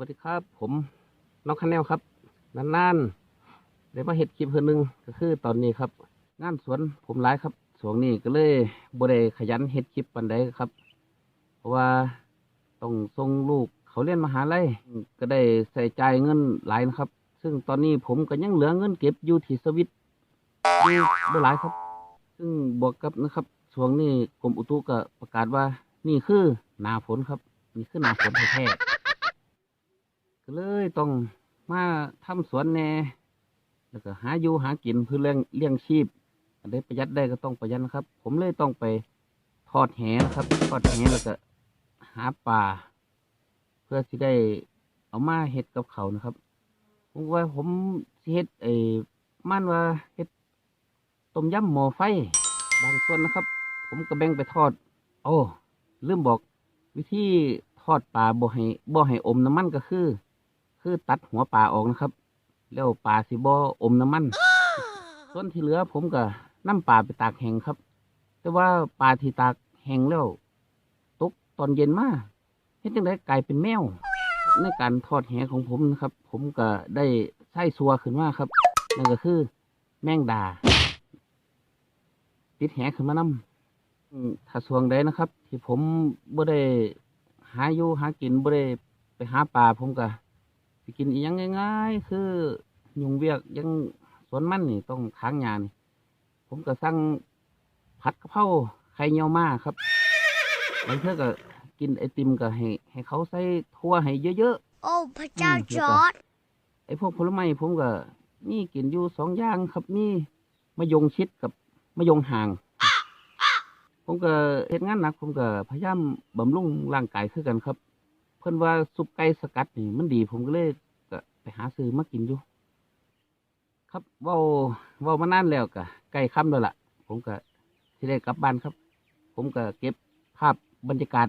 วัสดีครับ ผมน้องคันแนวครับนานๆได้มาเห็ดคลิปเพื่อนึงก็คือตอนนี้ครับ งานสวนผมหลายครับสวงนี้ก็เลยบ่ได้ขยันเห็ดคลิปปันใดครับ เพราะว่าต้องส่งลูกเขาเรียนมหาลัยก็ได้ใส่ใจเงินหลายนะครับ ซึ่งตอนนี้ผมก็ยังเหลือเงินเก็บอยู่ที่สวิตอยู่บ่หลายครับ ซึ่งบวกกับนะครับช่วงนี้กรมอุตุก็ประกาศว่า นี่คือหนาฝนครับ นี่คือหนาฝนแท้ๆ ก็เลยต้องมาทำสวนแน่แล้วก็หาอยู่หากินเพื่อเลี้ยงเลี้ยงชีพอันใดประหยัดได้ก็ต้องประหยัดนะครับ ผมเลยต้องไปทอดแหนะครับทอดแหแล้วก็หาปลาเพื่อที่ได้เอามาเฮ็ดกับเขานะครับผมว่าผมเฮ็ดไอ้มันว่าเฮ็ดต้มยำหม้อไฟ บางส่วนนะครับ ผมก็แบ่งไปทอด โอ้ลืมบอกวิธีทอดปลาบ่ให้บ่ให้อมน้ำมันก็คือ คือตัดหัวปลาออกนะครับ แล้วปลาสิบ่อมน้ำมัน ส่วนที่เหลือผมก็นำปลาไปตากแห้งครับ แต่ว่าปลาที่ตากแห้งแล้วตกตอนเย็นมาเฮ็ดจังไดกลายเป็นแมว ในการทอดแหของผมนะครับ ผมก็ได้ใช้ซัวขึ้นมาครับนั่นก็คือ แมงดา ติดแหขึ้นมานำอืมถ้าช่วงใดนะครับ ที่ผมบ่ได้หาอยู่หากินบ่ได้ไปหาปลาผมก็สิ กินอีหยังง่ายๆ คือยุงเวียกอยังสวนมันนี่ต้องค้างยานี่ ผมก็สั่งผัดกะเพราไข่เยี่ยวมาครับบางเทื่อก็กินไอติมก็ให้ ให้เขาใส่ทั่วให้เยอะๆ โอ้พระเจ้าอืมจอร์ดไอ้พวกผลไม้ผมก็มีกินอยู่สองอย่างครับมีมะยงชิดกับมะยงห่าง ผมก็เฮ็ดงานหนัก ผมก็พยายามบำรุงร่างกายคือกันครับเพิ่นว่าซุปไก่สกัดนี่มันดีผมก็เลยก็ไปหาซื้อมากินอยู่ ครับว้าว้ามานานแล้วก็ใกล้ค่ำแล้วล่ะ ผมก็สิได้กลับบ้านครับ ผมก็เก็บภาพบรรยากาศ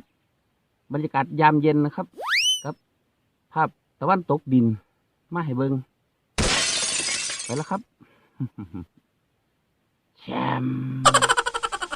บรรยากาศยามเย็นนะครับ ครับ ภาพตะวันตกดิน มาให้เบิงไปแล้วครับแชมป์